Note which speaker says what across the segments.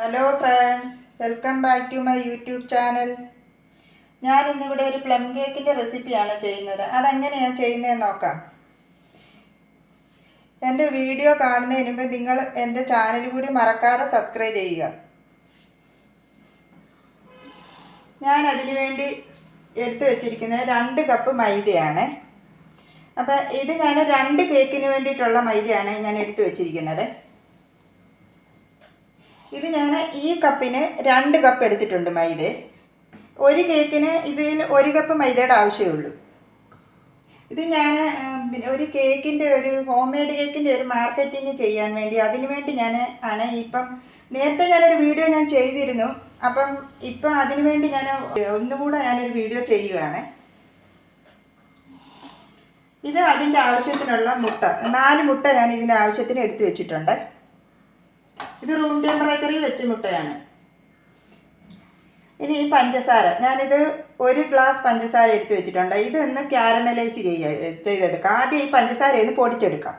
Speaker 1: Hello friends welcome back to my YouTube channel ഞാൻ ഇന്നിവിടെ ഒരു പ്ലം കേക്കിന്റെ റെസിപ്പിയാണ് ചെയ്യുന്നത്. അതെങ്ങനെയാണ് ചെയ്യുന്നതെന്ന് നോക്കാം. എന്റെ വീഡിയോ കാണുന്നതിന് മുമ്പ് നിങ്ങൾ എന്റെ ചാനൽ കൂടി മറക്കാതെ സബ്സ്ക്രൈബ് ചെയ്യുക. ഞാൻ അതിനു വേണ്ടി എടുത്തു വെച്ചിരിക്കുന്നത് രണ്ട് കപ്പ് മൈദയാണ്. അപ്പം ഇത് ഞാൻ രണ്ട് കേക്കിന് വേണ്ടിയിട്ടുള്ള മൈദയാണ് ഞാൻ എടുത്തു വെച്ചിരിക്കുന്നത്. ഇത് ഞാൻ ഈ കപ്പിന് രണ്ട് കപ്പ് എടുത്തിട്ടുണ്ട് മൈദ. ഒരു കേക്കിന് ഇതിൽ ഒരു കപ്പ് മൈദയുടെ ആവശ്യമുള്ളൂ ഇത് ഞാൻ പിന്നെ ഒരു കേക്കിന്റെ ഒരു ഹോം മെയ്ഡ് കേക്കിന്റെ ഒരു മാർക്കറ്റിംഗ് ചെയ്യാൻ വേണ്ടി അതിനു വേണ്ടി ഞാൻ ആണ് ഇപ്പം നേരത്തെ ഞാനൊരു വീഡിയോ ഞാൻ ചെയ്തിരുന്നു. അപ്പം ഇപ്പം അതിനു വേണ്ടി ഞാൻ ഒന്നുകൂടെ ഞാനൊരു വീഡിയോ ചെയ്യുകയാണ് ഇത് അതിന്റെ ആവശ്യത്തിനുള്ള മുട്ട നാല് മുട്ട ഞാൻ ഇതിന്റെ ആവശ്യത്തിന് എടുത്തു വെച്ചിട്ടുണ്ട്. ഇത് റൂം ടെമ്പറേച്ചറിൽ വെച്ച് മുട്ടയാണ്. ഇനി ഈ പഞ്ചസാര. ഞാനിത് ഒരു ഗ്ലാസ് പഞ്ചസാര എടുത്ത് വെച്ചിട്ടുണ്ട്. ഇതൊന്ന് ക്യാരമലൈസ് ചെയ്യുക ചെയ്തെടുക്കാം. ആദ്യം ഈ പഞ്ചസാര ഇത് പൊടിച്ചെടുക്കാം.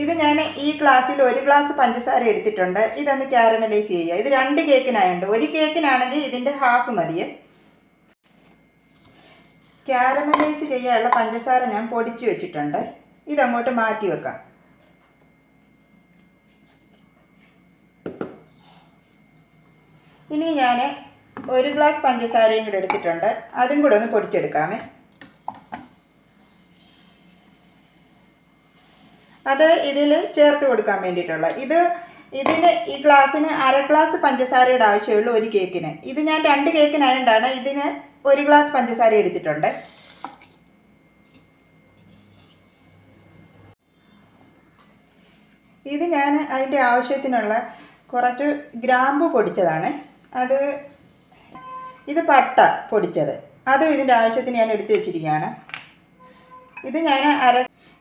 Speaker 1: ഇത് ഞാൻ ഈ ഗ്ലാസ്സിൽ ഒരു ഗ്ലാസ് പഞ്ചസാര എടുത്തിട്ടുണ്ട്. ഇതൊന്ന് ക്യാരമലൈസ് ചെയ്യുക. ഇത് രണ്ട് കേക്കിനായുണ്ട് ഒരു കേക്കിനാണെങ്കിൽ ഇതിന്റെ ഹാഫ് മതി. ക്യാരമലൈസ് ചെയ്യാനുള്ള പഞ്ചസാര ഞാൻ പൊടിച്ചു വെച്ചിട്ടുണ്ട്. ഇതങ്ങോട്ട് മാറ്റി വെക്കാം. ഇനി ഞാൻ ഒരു ഗ്ലാസ് പഞ്ചസാരയും കൂടെ എടുത്തിട്ടുണ്ട്. അതും കൂടെ ഒന്ന് പൊടിച്ചെടുക്കാമേ. അത് ഇതിൽ ചേർത്ത് കൊടുക്കാൻ വേണ്ടിയിട്ടുള്ള. ഇത് ഇതിന് ഈ ഗ്ലാസ്സിന് അര ഗ്ലാസ് പഞ്ചസാരയുടെ ആവശ്യമുള്ളൂ ഒരു കേക്കിന്. ഇത് ഞാൻ രണ്ട് കേക്കിനായതുകൊണ്ടാണ് ഇതിന് ഒരു ഗ്ലാസ് പഞ്ചസാര എടുത്തിട്ടുണ്ട്. ഇത് ഞാൻ അതിന്റെ ആവശ്യത്തിനുള്ള കുറച്ച് ഗ്രാമ്പു പൊടിച്ചതാണ്. അത് ഇത് പട്ട പൊടിച്ചത്. അതും ഇതിന്റെ ആവശ്യത്തിന് ഞാൻ എടുത്തു വെച്ചിരിക്കുകയാണ്. ഇത് ഞാൻ അര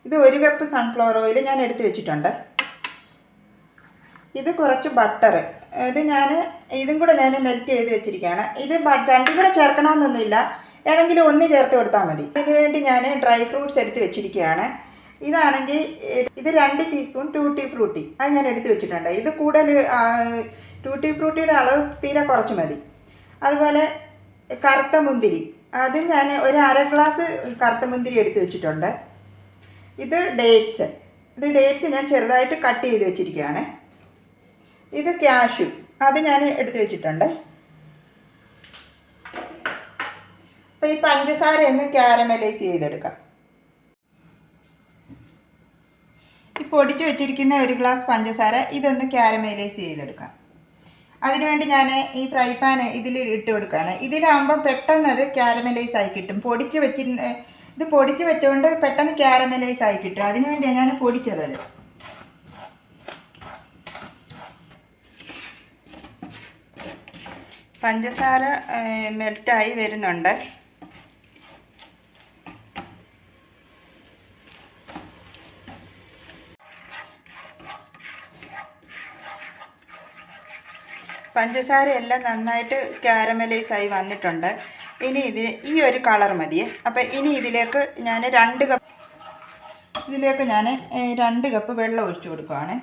Speaker 1: ഇത് ഒരു കപ്പ് സൺഫ്ലവർ ഓയിൽ ഞാൻ എടുത്തു വെച്ചിട്ടുണ്ട്. ഇത് കുറച്ച് ബട്ടർ ഇത് ഞാൻ ഇതും കൂടെ ഞാൻ മെൽറ്റ് ചെയ്ത് വെച്ചിരിക്കുകയാണ്. ഇത് രണ്ടും കൂടെ ചേർക്കണമെന്നൊന്നുമില്ല. ഏതെങ്കിലും ഒന്ന് ചേർത്ത് കൊടുത്താൽ മതി. ഇതിനുവേണ്ടി ഞാൻ ഡ്രൈ ഫ്രൂട്ട്സ് എടുത്ത് വെച്ചിരിക്കുകയാണ്. ഇതാണെങ്കിൽ ഇത് രണ്ട് ടീസ്പൂൺ ടൂട്ടി ഫ്രൂട്ടി അത് ഞാൻ എടുത്ത് വെച്ചിട്ടുണ്ട്. ഇത് കൂടുതൽ ടൂട്ടി ഫ്രൂട്ടിയുടെ അളവ് തീരെ കുറച്ച് മതി. അതുപോലെ കറുത്ത മുന്തിരി. അത് ഞാൻ ഒരു അര ഗ്ലാസ് കറുത്ത മുന്തിരി എടുത്ത് വെച്ചിട്ടുണ്ട്. ഇത് ഡേറ്റ്സ് ഇത് ഡേറ്റ്സ് ഞാൻ ചെറുതായിട്ട് കട്ട് ചെയ്ത് വെച്ചിരിക്കുകയാണ്. ഇത് ക്യാഷു അത് ഞാൻ എടുത്ത് വെച്ചിട്ടുണ്ട്. അപ്പോൾ ഈ പഞ്ചസാര ഒന്ന് ക്യാരമലൈസ് ചെയ്തെടുക്കാം. ഈ പൊടിച്ച് വെച്ചിരിക്കുന്ന ഒരു ഗ്ലാസ് പഞ്ചസാര ഇതൊന്ന് ക്യാരമലൈസ് ചെയ്തെടുക്കാം. അതിനുവേണ്ടി ഞാൻ ഈ ഫ്രൈ പാൻ ഇതിൽ ഇട്ട് കൊടുക്കുകയാണ്. ഇതിലാകുമ്പോൾ പെട്ടെന്ന് അത് ക്യാരമലൈസ് ആയി കിട്ടും. പൊടിച്ച് വെച്ചിരുന്ന ഇത് പൊടിച്ച് വെച്ചുകൊണ്ട് പെട്ടെന്ന് ക്യാരമലൈസ് ആയി കിട്ടും. അതിനുവേണ്ടിയാണ് ഞാൻ പൊടിച്ചത്. പഞ്ചസാര മെൽറ്റായി വരുന്നുണ്ട്. പഞ്ചസാര എല്ലാം നന്നായിട്ട് ക്യാരമലൈസ് ആയി വന്നിട്ടുണ്ട്. ഇനി ഇതിന് ഈ ഒരു കളർ മതിയെ അപ്പം ഇനി ഇതിലേക്ക് ഞാൻ രണ്ട് കപ്പ് ഇതിലേക്ക് ഞാൻ രണ്ട് കപ്പ് വെള്ളം ഒഴിച്ചു കൊടുക്കുവാണ്.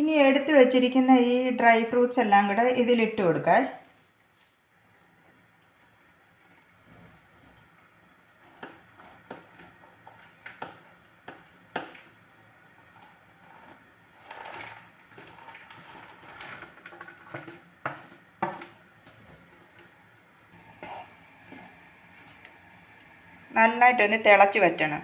Speaker 1: ഇനി എടുത്ത് വെച്ചിരിക്കുന്ന ഈ ഡ്രൈ ഫ്രൂട്ട്സ് എല്ലാം കൂടെ ഇതിലിട്ട് കൊടുക്കാം. നന്നായിട്ടൊന്ന് തിളച്ച് വറ്റണം.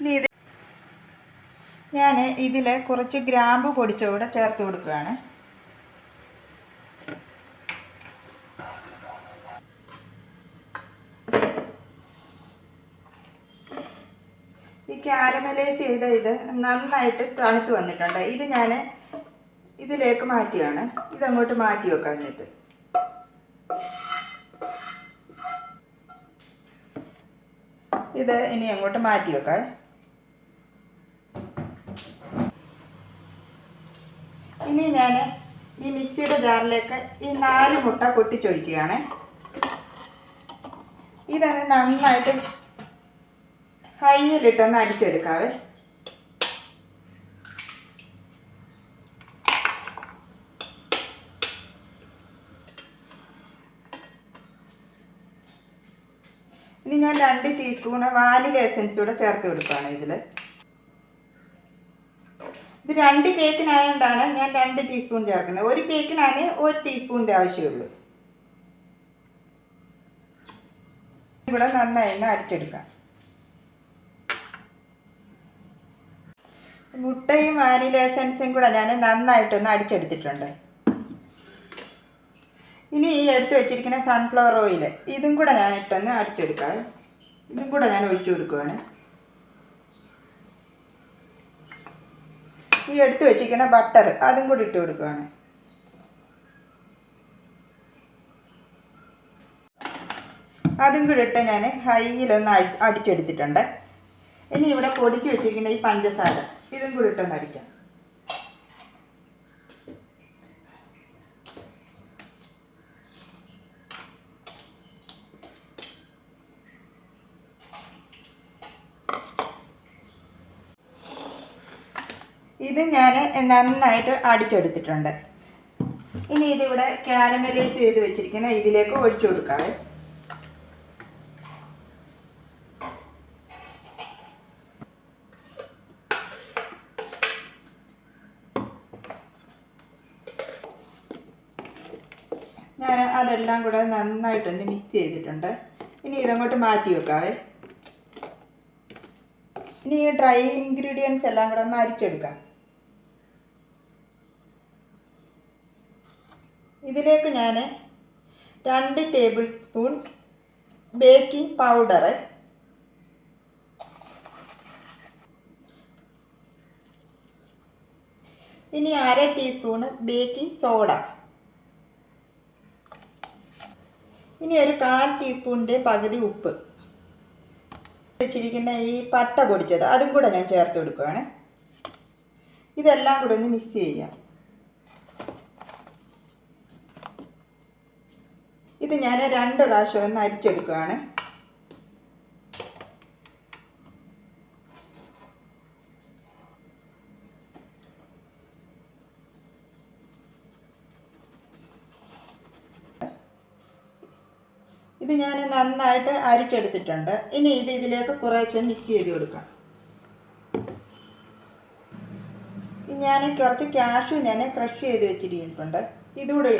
Speaker 1: ഇനി ഇത് ഞാൻ ഇതിൽ കുറച്ച് ഗ്രാമ്പു പൊടിച്ചുകൂടെ ചേർത്ത് കൊടുക്കുകയാണ് ഈ ക്യാരമലൈസ് ചെയ്ത ഇത് നന്നായിട്ട് തണുത്ത് വന്നിട്ടുണ്ട്. ഇത് ഞാൻ ഇതിലേക്ക് മാറ്റിയാണ്. ഇതങ്ങോട്ട് മാറ്റി വെക്കാനായിട്ട് ഇത് ഇനി അങ്ങോട്ട് മാറ്റി വെക്കാം. ഇനി ഞാൻ ഈ മിക്സിയുടെ ജാറിലേക്ക് ഈ നാല് മുട്ട പൊട്ടിച്ചൊഴിക്കുകയാണ്. ഇതാണ് നന്നായിട്ട് ഹൈയിലിട്ടൊന്ന് അടിച്ചെടുക്കാവേ ഇനി ഞാൻ രണ്ട് ടീസ്പൂണ് വാനില എസൻസ് കൂടെ ചേർത്ത് കൊടുക്കുകയാണ് ഇതിൽ ഇത് രണ്ട് കേക്കിനായതുകൊണ്ടാണ് ഞാൻ രണ്ട് ടീസ്പൂൺ ചേർക്കുന്നത്. ഒരു കേക്കിനാണ് ഒരു ടീസ്പൂണിന്റെ ആവശ്യമുള്ളൂ. ഇവിടെ നന്നായി അടിച്ചെടുക്കാം. മുട്ടയും വാനില എസൻസും കൂടെ ഞാൻ നന്നായിട്ടൊന്ന് അടിച്ചെടുത്തിട്ടുണ്ട്. ഇനി ഈ എടുത്ത് വെച്ചിരിക്കുന്ന സൺഫ്ലവർ ഓയിൽ ഇതും കൂടെ ഞാൻ ഇട്ടൊന്ന് അടിച്ചെടുക്കാം. ഇതും കൂടെ ഞാൻ ഒഴിച്ചു കൊടുക്കുവാണ്. ഈ എടുത്ത് വെച്ചിരിക്കുന്ന ബട്ടർ അതും കൂടി ഇട്ട് കൊടുക്കുവാണ്. അതും കൂടി ഇട്ട് ഞാൻ ഹൈയിലൊന്ന് അടി അടിച്ചെടുത്തിട്ടുണ്ട്. ഇനി ഇവിടെ പൊടിച്ച് വെച്ചിരിക്കുന്ന ഈ പഞ്ചസാര. ഇതും കൂടി ഇട്ടൊന്ന് അടിക്കാം. ഇത് ഞാൻ നന്നായിട്ട് അടിച്ചെടുത്തിട്ടുണ്ട്. ഇനി ഇതിവിടെ ക്യാരമലൈസ് ചെയ്ത് വെച്ചിരിക്കുന്ന ഇതിലേക്ക് ഒഴിച്ചു കൊടുക്കാവേ ഞാൻ അതെല്ലാം കൂടെ നന്നായിട്ടൊന്ന് മിക്സ് ചെയ്തിട്ടുണ്ട്. ഇനി ഇതങ്ങോട്ട് മാറ്റി വെക്കാവേ. ഇനി ഈ ഡ്രൈ ഇൻഗ്രീഡിയൻസ് എല്ലാം കൂടെ ഒന്ന് അരിച്ചെടുക്കാം. ഇതിലേക്ക് ഞാൻ രണ്ട് ടേബിൾ സ്പൂൺ ബേക്കിംഗ് പൗഡർ ഇനി അര ടീസ്പൂണ് ബേക്കിംഗ് സോഡ ഇനി ഒരു കാൽ ടീസ്പൂണിന്റെ പകുതി ഉപ്പ് വെച്ചിരിക്കുന്ന ഈ പട്ട പൊടിച്ചത് അതും കൂടെ ഞാൻ ചേർത്ത് കൊടുക്കുകയാണ് ഇതെല്ലാം കൂടെ ഒന്ന് മിക്സ് ചെയ്യാം. ഇത് ഞാൻ രണ്ട് പ്രാവശ്യം ഒന്ന് അരിച്ചെടുക്കുകയാണ് ഇത് ഞാൻ നന്നായിട്ട് അരിച്ചെടുത്തിട്ടുണ്ട്. ഇനി ഇത് ഇതിലേക്ക് കുറേശ്ശെ മിക്സ് ചെയ്ത് കൊടുക്കാം. ഞാൻ കുറച്ച് ക്യാഷ് ഞാൻ ക്രഷ് ചെയ്ത് വെച്ചിരിക്കുന്നുണ്ട്. ഇതുകൂടെ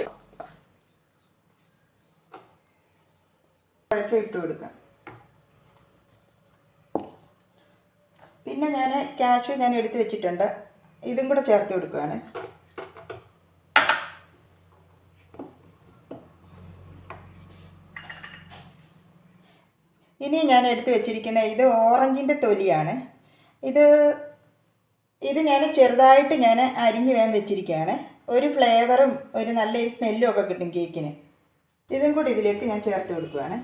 Speaker 1: ഇട്ട് കൊടുക്കാം. പിന്നെ ഞാൻ ക്യാഷ് ഞാൻ എടുത്ത് വെച്ചിട്ടുണ്ട്. ഇതും കൂടെ ചേർത്ത് കൊടുക്കുകയാണ്. ഇനി ഞാൻ എടുത്തു വെച്ചിരിക്കുന്ന ഇത് ഓറഞ്ചിന്റെ തൊലിയാണ്. ഇത് ഇത് ഞാൻ ചെറുതായിട്ട് ഞാൻ അരിഞ്ഞ് വേൻ വെച്ചിരിക്കുകയാണ്. ഒരു ഫ്ലേവറും ഒരു നല്ല സ്മെല്ലും ഒക്കെ കിട്ടും കേക്കിന്. ഇതും കൂടി ഇതിലേക്ക് ഞാൻ ചേർത്ത് കൊടുക്കുകയാണ്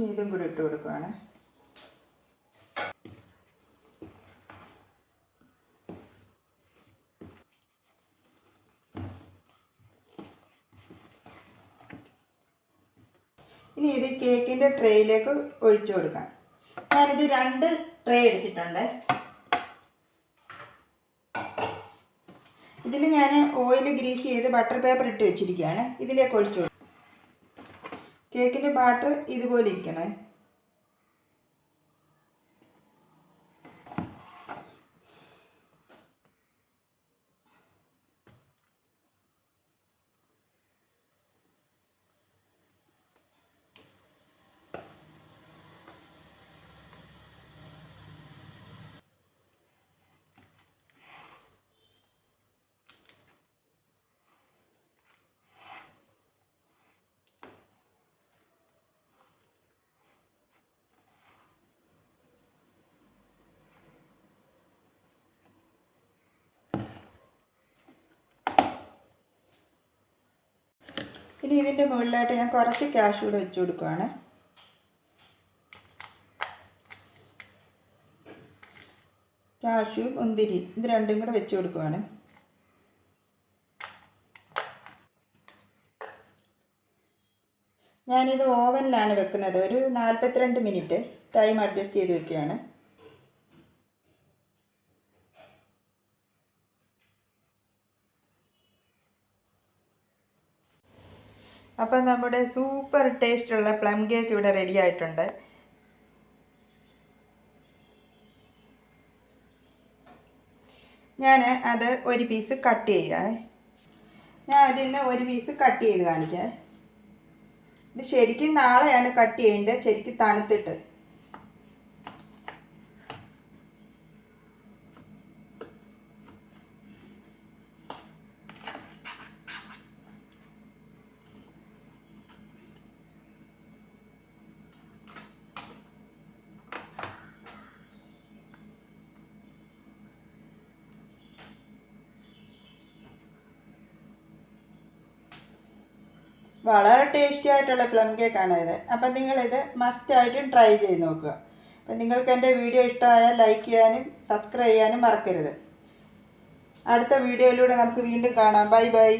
Speaker 1: ഇനി ഇതും കൂടി ഇട്ട് കൊടുക്കുകയാണ് ഇനി ഇത് കേക്കിന്റെ ട്രേയിലേക്ക് ഒഴിച്ചു കൊടുക്കാം. ഞാനിത് രണ്ട് ട്രേ എടുത്തിട്ടുണ്ട്. ഇതിൽ ഞാൻ ഓയിൽ ഗ്രീസ് ചെയ്ത് ബട്ടർ പേപ്പർ ഇട്ട് വെച്ചിരിക്കുകയാണ്. ഇതിലേക്ക് ഒഴിച്ചു കേക്കിന്റെ ബാറ്റർ ഇതുപോലെ ഇരിക്കണേ. ഇനി ഇതിന്റെ മുകളിലായിട്ട് ഞാൻ കുറച്ച് ക്യാഷ് കൂടെ വെച്ച് കൊടുക്കുവാണ്. ക്യാഷും മുന്തിരി ഇത് രണ്ടും കൂടെ വെച്ച് കൊടുക്കുവാണ്. ഞാനിത് ഓവനിലാണ് വെക്കുന്നത്. ഒരു നാൽപ്പത്തിരണ്ട് മിനിറ്റ് ടൈം അഡ്ജസ്റ്റ് ചെയ്ത് വെക്കുകയാണ്. അപ്പം നമ്മുടെ സൂപ്പർ ടേസ്റ്റുള്ള പ്ലം കേക്ക് ഇവിടെ റെഡി ആയിട്ടുണ്ട്. ഞാൻ അത് ഒരു പീസ് കട്ട് ചെയ്യാം ഞാൻ അതിൽ നിന്ന് ഒരു പീസ് കട്ട് ചെയ്ത് കാണിക്കാം. ഇത് ശരിക്കും നാളെയാണ് കട്ട് ചെയ്യേണ്ടത്. ശരിക്കും തണുത്തിട്ട്. വളരെ ടേസ്റ്റി ആയിട്ടുള്ള പ്ലം കേക്കാണ് ഇത്. അപ്പം നിങ്ങളിത് മസ്റ്റായിട്ടും ട്രൈ ചെയ്ത് നോക്കുക. അപ്പം നിങ്ങൾക്ക് എന്റെ വീഡിയോ ഇഷ്ടമായാൽ ലൈക്ക് ചെയ്യാനും സബ്സ്ക്രൈബ് ചെയ്യാനും മറക്കരുത്. അടുത്ത വീഡിയോയിലൂടെ നമുക്ക് വീണ്ടും കാണാം. Bye bye